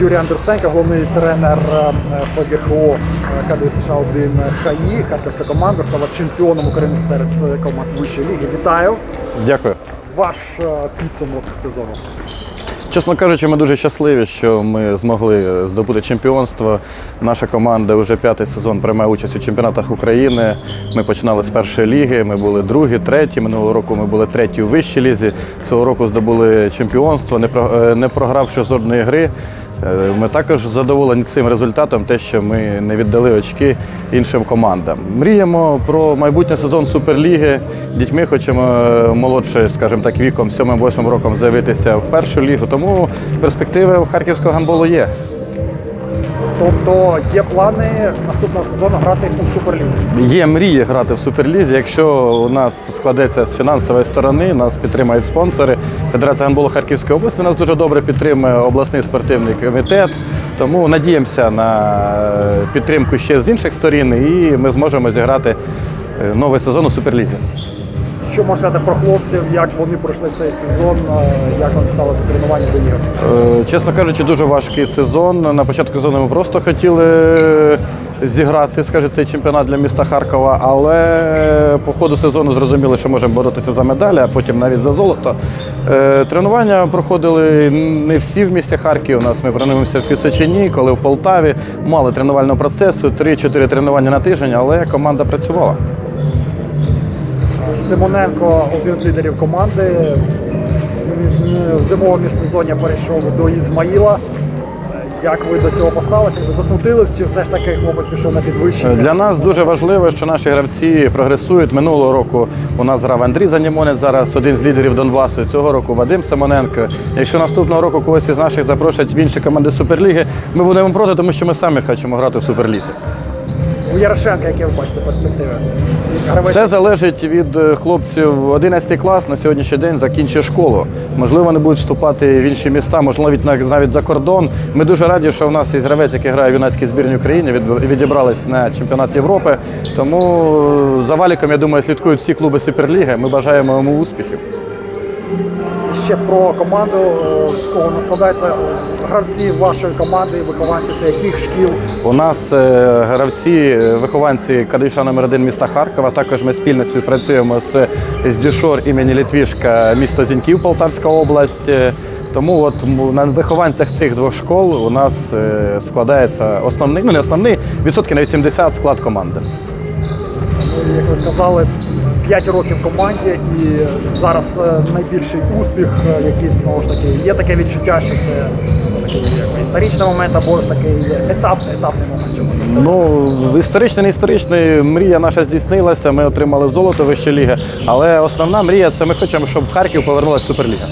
Юрій Андрусенко, головний тренер е, ФГХО е, КД США 1 ХАІ. Харківська команда стала чемпіоном України серед е, команд вищої ліги. Вітаю! Дякую. Ваш підсумок сезону. Чесно кажучи, ми дуже щасливі, що ми змогли здобути чемпіонство. Наша команда вже п'ятий сезон приймає участь у чемпіонатах України. Ми починали з першої ліги. Ми були другі, треті. Минулого року ми були треті у вищій лізі. Цього року здобули чемпіонство, не програвши жодної гри. Е, Ми також задоволені цим результатом, те, що ми не віддали очки іншим командам. Мріємо про майбутній сезон Суперліги. Дітьми хочемо е, молодше, скажімо так, віком, 7-8 роком з'явитися в першу лігу. Тому перспективи у харківського гандболу є. Тобто є плани наступного сезону грати у Суперлізі. Є мрії грати в Суперлізі. Якщо у нас складеться з фінансової сторони, нас підтримають спонсори. Федерація гандболу Харківської області нас дуже добре підтримує обласний спортивний комітет. Тому надіємося на підтримку ще з інших сторін, і ми зможемо зіграти е, новий сезон у Суперлізі. Що можна сказати про хлопців, як вони пройшли цей сезон, е, як вони стали до тренування до ігор? Е, Чесно кажучи, дуже важкий сезон. На початку сезону ми просто хотіли зіграти, скажімо, цей чемпіонат для міста Харкова, але по ходу сезону зрозуміли, що можемо боротися за медалі, а потім навіть за золото. Е, Тренування проходили не всі в місті Харків. У нас ми тренуємося в Пісочині, коли в Полтаві. Мали тренувального процесу, 3-4 тренування на тиждень, але команда працювала. Симоненко один з лідерів команди. В зимовому міжсезоння перейшов до Ізмаїла. Як ви до цього поставилися? Ви засмутились, чи все ж таки хлопець пішов на підвищення? Для нас дуже важливо, що наші гравці прогресують. Минулого року у нас грав Андрій Занімонець, зараз один з лідерів Донбасу. Цього року Вадим Симоненко. Якщо наступного року когось із наших запрошують в інші команди Суперліги, ми будемо проти, тому що ми самі хочемо грати в Суперлізі. У Ярошенка, які ви бачите перспективи? Все залежить від е, хлопців. 11 клас на сьогоднішній день закінчує школу. Можливо, вони будуть вступати в інші міста, можливо, навіть навіть за кордон. Ми дуже раді, що в нас є гравець, який грає в юнацькій збірній України, відібрались на чемпіонат Європи. Тому е, за валіком, я думаю, слідкують всі клуби Суперліги. Ми бажаємо йому успіхів. Ще про команду, е, з кого вона складається гравці вашої команди, вихованці це яких шкіл? У нас е, гравці, е, вихованці КДШ номер 1 міста Харкова. Також ми спільно співпрацюємо з, з Дюшор імені Літвішка, місто Зіньків, Полтавська область. Тому от на вихованцях цих двох школ у нас складається основний, ну не основний, відсотки на 80 склад команди. Ну, Як ви сказали, 5 років команді і зараз е, найбільший успіх, е, який знову ж таки є таке відчуття, що це такий як історичний момент або ж такий етапний, етапний момент. Ну, історичний, не історичний, мрія наша здійснилася, ми отримали золото вищої ліги. Але основна мрія це ми хочемо, щоб в Харків повернулася Суперліга.